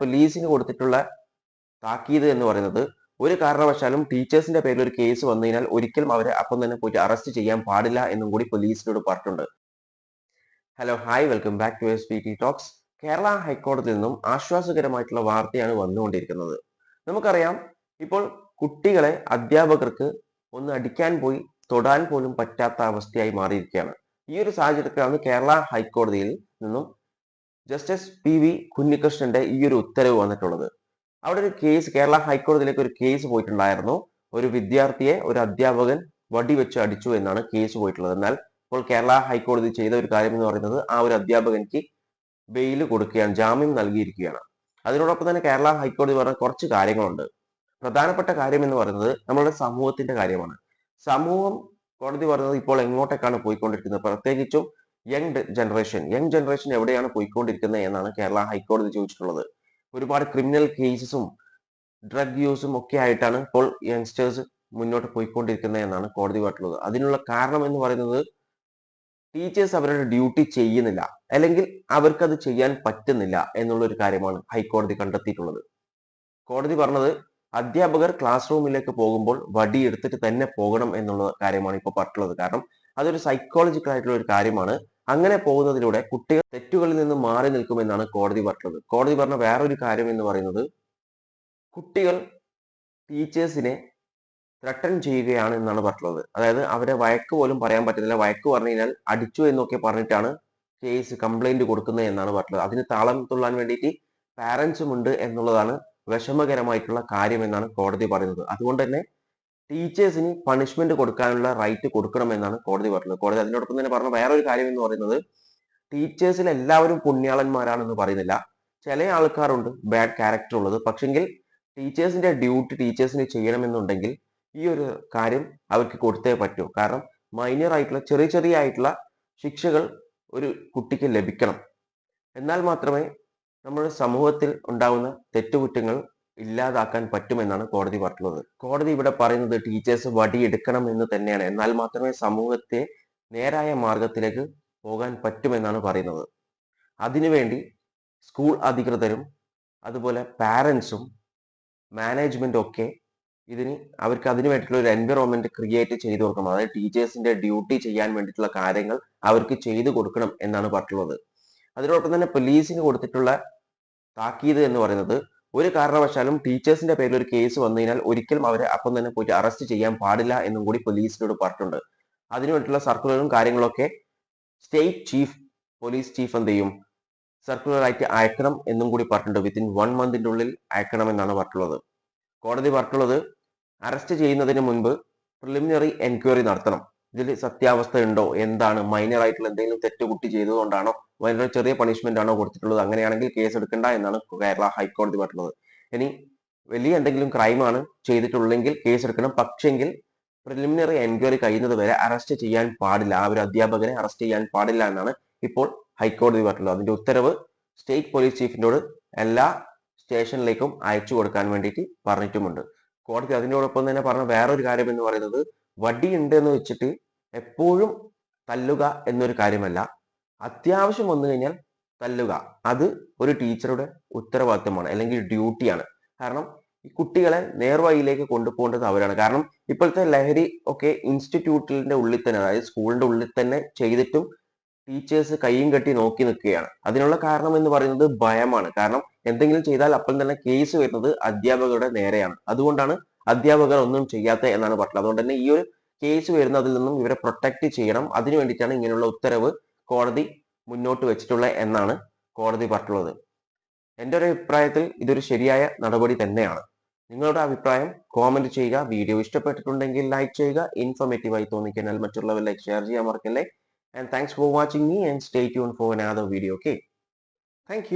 പോലീസിന് കൊടുത്തിട്ടുള്ള താക്കീത് എന്ന് പറയുന്നത് ഒരു കാരണവശാലും ടീച്ചേഴ്സിന്റെ പേരിൽ ഒരു കേസ് വന്നു കഴിഞ്ഞാൽ ഒരിക്കലും അവരെ അപ്പം തന്നെ പോയിട്ട് അറസ്റ്റ് ചെയ്യാൻ പാടില്ല എന്നും കൂടി പോലീസിനോട് പറഞ്ഞിട്ടുണ്ട്. Hello hi welcome back to S P T talks Kerala ഹൈക്കോടതിയിൽ നിന്നും ആശ്വാസകരമായിട്ടുള്ള വാർത്തയാണ് വന്നുകൊണ്ടിരിക്കുന്നത്. നമുക്കറിയാം ഇപ്പോൾ കുട്ടികളെ അധ്യാപകർക്ക് ഒന്ന് അടിക്കാൻ പോയി തൊടാൻ പോലും പറ്റാത്ത അവസ്ഥയായി മാറിയിരിക്കുകയാണ്. ഈ ഒരു സാഹചര്യത്തിലാണ് കേരള ഹൈക്കോടതിയിൽ നിന്നും ജസ്റ്റിസ് പി വി കുഞ്ഞികൃഷ്ണന്റെ ഈ ഒരു ഉത്തരവ് വന്നിട്ടുള്ളത്. അവിടെ ഒരു കേസ് കേരള ഹൈക്കോടതിയിലേക്ക് ഒരു കേസ് പോയിട്ടുണ്ടായിരുന്നു. ഒരു വിദ്യാർത്ഥിയെ ഒരു അധ്യാപകൻ വടിവെച്ച് അടിച്ചു എന്നാണ് കേസ് പോയിട്ടുള്ളത്. എന്നാൽ ഇപ്പോൾ കേരള ഹൈക്കോടതി ചെയ്ത ഒരു കാര്യം എന്ന് പറയുന്നത് ആ ഒരു അധ്യാപകനിക്ക് ബെയിൽ കൊടുക്കുകയാണ് ജാമ്യം നൽകിയിരിക്കുകയാണ്. അതിനോടൊപ്പം തന്നെ കേരള ഹൈക്കോടതി പറഞ്ഞ കുറച്ച് കാര്യങ്ങളുണ്ട്. പ്രധാനപ്പെട്ട കാര്യം എന്ന് പറയുന്നത് നമ്മുടെ സമൂഹത്തിന്റെ കാര്യമാണ്. സമൂഹം കോടതി പറഞ്ഞത് ഇപ്പോൾ എങ്ങോട്ടേക്കാണ് പോയിക്കൊണ്ടിരിക്കുന്നത്? പ്രത്യേകിച്ചും യങ് ജനറേഷൻ യങ് ജനറേഷൻ എവിടെയാണ് പോയിക്കൊണ്ടിരിക്കുന്നത് എന്നാണ് കേരള ഹൈക്കോടതി ചോദിച്ചിട്ടുള്ളത്. ഒരുപാട് ക്രിമിനൽ കേസസും ഡ്രഗ് യൂസും ഒക്കെ ആയിട്ടാണ് ഇപ്പോൾ യങ്സ്റ്റേഴ്സ് മുന്നോട്ട് പോയിക്കൊണ്ടിരിക്കുന്നത് എന്നാണ് കോടതി പറഞ്ഞിട്ടുള്ളത്. അതിനുള്ള കാരണം എന്ന് പറയുന്നത് ടീച്ചേഴ്സ് അവരുടെ ഡ്യൂട്ടി ചെയ്യുന്നില്ല. അല്ലെങ്കിൽ അവർക്ക് അത് ചെയ്യാൻ പറ്റുന്നില്ല എന്നുള്ള ഒരു കാര്യമാണ് ഹൈക്കോടതി കണ്ടെത്തിയിട്ടുള്ളത്. കോടതി പറഞ്ഞത് അധ്യാപകർ ക്ലാസ് റൂമിലേക്ക് പോകുമ്പോൾ വടി എടുത്തിട്ട് തന്നെ പോകണം എന്നുള്ള കാര്യമാണ് ഇപ്പോൾ പറഞ്ഞിട്ടുള്ളത്. കാരണം അതൊരു സൈക്കോളജിക്കൽ ആയിട്ടുള്ള ഒരു കാര്യമാണ്. അങ്ങനെ പോകുന്നതിലൂടെ കുട്ടികൾ തെറ്റുകളിൽ നിന്ന് മാറി നിൽക്കുമെന്നാണ് കോടതി പറഞ്ഞത്. കോടതി പറഞ്ഞ വേറൊരു കാര്യം എന്ന് പറയുന്നത് കുട്ടികൾ ടീച്ചേഴ്സിനെ ത്രട്ടൺ ചെയ്യുകയാണ് എന്നാണ് പറഞ്ഞത് അതായത് അവരെ വയക്ക് പോലും പറയാൻ പറ്റുന്നില്ല വയക്ക് പറഞ്ഞു കഴിഞ്ഞാൽ അടിച്ചു എന്നൊക്കെ പറഞ്ഞിട്ടാണ് കേസ് കംപ്ലൈന്റ് കൊടുക്കുന്നത് എന്നാണ് പറഞ്ഞത് അതിന് താളം തുള്ളാൻ വേണ്ടിയിട്ട് പാരന്റ്സും ഉണ്ട് എന്നുള്ളതാണ് വിഷമകരമായിട്ടുള്ള കാര്യം എന്നാണ് കോടതി പറയുന്നത്. അതുകൊണ്ട് തന്നെ ടീച്ചേഴ്സിന് പണിഷ്മെന്റ് കൊടുക്കാനുള്ള റൈറ്റ് കൊടുക്കണമെന്നാണ് കോടതി പറഞ്ഞത്. കോടതി അതിനോടൊപ്പം തന്നെ പറഞ്ഞ വേറൊരു കാര്യം എന്ന് പറയുന്നത് ടീച്ചേഴ്സിൽ എല്ലാവരും പുണ്യാളന്മാരാണെന്ന് പറയുന്നില്ല. ചില ആൾക്കാരുണ്ട് ബാഡ് ക്യാരക്ടർ ഉള്ളത്. പക്ഷെങ്കിൽ ടീച്ചേഴ്സിന്റെ ഡ്യൂട്ടി ടീച്ചേഴ്സിന് ചെയ്യണമെന്നുണ്ടെങ്കിൽ ഈ ഒരു കാര്യം അവർക്ക് കൊടുത്തേ പറ്റൂ. കാരണം മൈനർ ആയിട്ടുള്ള ചെറിയ ചെറിയ ആയിട്ടുള്ള ശിക്ഷകൾ ഒരു കുട്ടിക്ക് ലഭിക്കണം. എന്നാൽ മാത്രമേ നമ്മുടെ സമൂഹത്തിൽ ഉണ്ടാകുന്ന തെറ്റുകുറ്റങ്ങൾ ഇല്ലാതാക്കാൻ പറ്റുമെന്നാണ് കോടതി പറഞ്ഞിട്ടുള്ളത് കോടതി ഇവിടെ പറയുന്നത് ടീച്ചേഴ്സ് വടിയെടുക്കണം എന്ന് തന്നെയാണ്. എന്നാൽ മാത്രമേ സമൂഹത്തെ നേരായ മാർഗത്തിലേക്ക് പോകാൻ പറ്റുമെന്നാണ് പറയുന്നത്. അതിനുവേണ്ടി സ്കൂൾ അധികൃതരും അതുപോലെ പാരൻസും മാനേജ്മെന്റും ഒക്കെ ഇതിന് അവർക്ക് അതിന് വേണ്ടിയിട്ടുള്ള ഒരു എൻവിറോൺമെന്റ് ക്രിയേറ്റ് ചെയ്തു കൊടുക്കണം. അതായത് ടീച്ചേഴ്സിന്റെ ഡ്യൂട്ടി ചെയ്യാൻ വേണ്ടിയിട്ടുള്ള കാര്യങ്ങൾ അവർക്ക് ചെയ്തു കൊടുക്കണം എന്നാണ് പറഞ്ഞിട്ടുള്ളത്. അതിനോടൊപ്പം തന്നെ പോലീസിന് കൊടുത്തിട്ടുള്ള താക്കീത് എന്ന് പറയുന്നത് ഒരു കാരണവശാലും ടീച്ചേഴ്സിന്റെ പേരിൽ ഒരു കേസ് വന്നു കഴിഞ്ഞാൽ ഒരിക്കലും അവരെ അപ്പം തന്നെ പോയിട്ട് അറസ്റ്റ് ചെയ്യാൻ പാടില്ല എന്നും കൂടി പോലീസിനോട് പറഞ്ഞിട്ടുണ്ട്. അതിനു വേണ്ടിയിട്ടുള്ള സർക്കുലറും കാര്യങ്ങളൊക്കെ സ്റ്റേറ്റ് ചീഫ് പോലീസ് ചീഫ് എന്ത് ചെയ്യും? സർക്കുലറായിട്ട് അയക്കണം എന്നും കൂടി പറഞ്ഞിട്ടുണ്ട്. വിത്തിൻ വൺ മന്തിന്റെ ഉള്ളിൽ അയക്കണം എന്നാണ് പറഞ്ഞിട്ടുള്ളത്. കോടതി പറഞ്ഞിട്ടുള്ളത് അറസ്റ്റ് ചെയ്യുന്നതിന് മുൻപ് പ്രിലിമിനറി എൻക്വയറി നടത്തണം. ഇതിൽ സത്യാവസ്ഥ ഉണ്ടോ എന്താണ്? മൈനർ ആയിട്ടുള്ള എന്തെങ്കിലും തെറ്റ് കുട്ടി ചെയ്തതുകൊണ്ടാണോ വളരെ ചെറിയ പണിഷ്മെന്റ് ആണോ കൊടുത്തിട്ടുള്ളത്? അങ്ങനെയാണെങ്കിൽ കേസ് എടുക്കണ്ട എന്നാണ് കേരള ഹൈക്കോടതി പറഞ്ഞത്. ഇനി വലിയ എന്തെങ്കിലും ക്രൈമാണ് ചെയ്തിട്ടുള്ളെങ്കിൽ കേസ് എടുക്കണം. പക്ഷെങ്കിൽ പ്രിലിമിനറി എൻക്വയറി കഴിയുന്നത് വരെ അറസ്റ്റ് ചെയ്യാൻ പാടില്ല. ആ ഒരു അധ്യാപകനെ അറസ്റ്റ് ചെയ്യാൻ പാടില്ല എന്നാണ് ഇപ്പോൾ ഹൈക്കോടതി പറഞ്ഞിട്ടുള്ളത് അതിന്റെ ഉത്തരവ് സ്റ്റേറ്റ് പോലീസ് ചീഫിനോട് എല്ലാ സ്റ്റേഷനിലേക്കും അയച്ചു കൊടുക്കാൻ വേണ്ടിയിട്ട് പറഞ്ഞിട്ടുമുണ്ട്. കോടതി അതിനോടൊപ്പം തന്നെ പറഞ്ഞ വേറൊരു കാര്യം എന്ന് പറയുന്നത് വടി ഉണ്ട് എന്ന് വെച്ചിട്ട് എപ്പോഴും തല്ലുക എന്നൊരു കാര്യമല്ല. അത്യാവശ്യം വന്നു കഴിഞ്ഞാൽ തല്ലുക. അത് ഒരു ടീച്ചറുടെ ഉത്തരവാദിത്തമാണ് അല്ലെങ്കിൽ ഡ്യൂട്ടിയാണ്. കാരണം ഈ കുട്ടികളെ നേർവഴിയിലേക്ക് കൊണ്ടുപോകേണ്ടത് അവരാണ്. കാരണം ഇപ്പോഴത്തെ ലഹരി ഒക്കെ ഇൻസ്റ്റിറ്റ്യൂട്ടിന്റെ ഉള്ളിൽ തന്നെ അതായത് സ്കൂളിന്റെ ഉള്ളിൽ തന്നെ ചെയ്തിട്ടും ടീച്ചേഴ്സ് കൈയും കെട്ടി നോക്കി നിൽക്കുകയാണ്. അതിനുള്ള കാരണം എന്ന് പറയുന്നത് ഭയമാണ്. കാരണം എന്തെങ്കിലും ചെയ്താൽ അപ്പം തന്നെ കേസ് വരുന്നത് അധ്യാപകരുടെ നേരെയാണ്. അതുകൊണ്ടാണ് അധ്യാപകർ ഒന്നും ചെയ്യാത്ത എന്നാണ് പറഞ്ഞത്. അതുകൊണ്ട് തന്നെ ഈ ഒരു കേസ് വരുന്നതിൽ നിന്നും ഇവരെ പ്രൊട്ടക്ട് ചെയ്യണം. അതിനു വേണ്ടിയിട്ടാണ് ഇങ്ങനെയുള്ള ഉത്തരവ് കോടതി മുന്നോട്ട് വെച്ചിട്ടുള്ള എന്നാണ് കോടതി പറഞ്ഞിട്ടുള്ളത്. എന്റെ ഒരു അഭിപ്രായത്തിൽ ഇതൊരു ശരിയായ നടപടി തന്നെയാണ്. നിങ്ങളുടെ അഭിപ്രായം കോമന്റ് ചെയ്യുക. വീഡിയോ ഇഷ്ടപ്പെട്ടിട്ടുണ്ടെങ്കിൽ ലൈക്ക് ചെയ്യുക. ഇൻഫോർമേറ്റീവ് ആയി തോന്നിക്കഴിഞ്ഞാൽ മറ്റുള്ളവരിലേക്ക് ഷെയർ ചെയ്യാൻ മറക്കല്ലേ. And thanks for watching me and stay tune for another video okay thank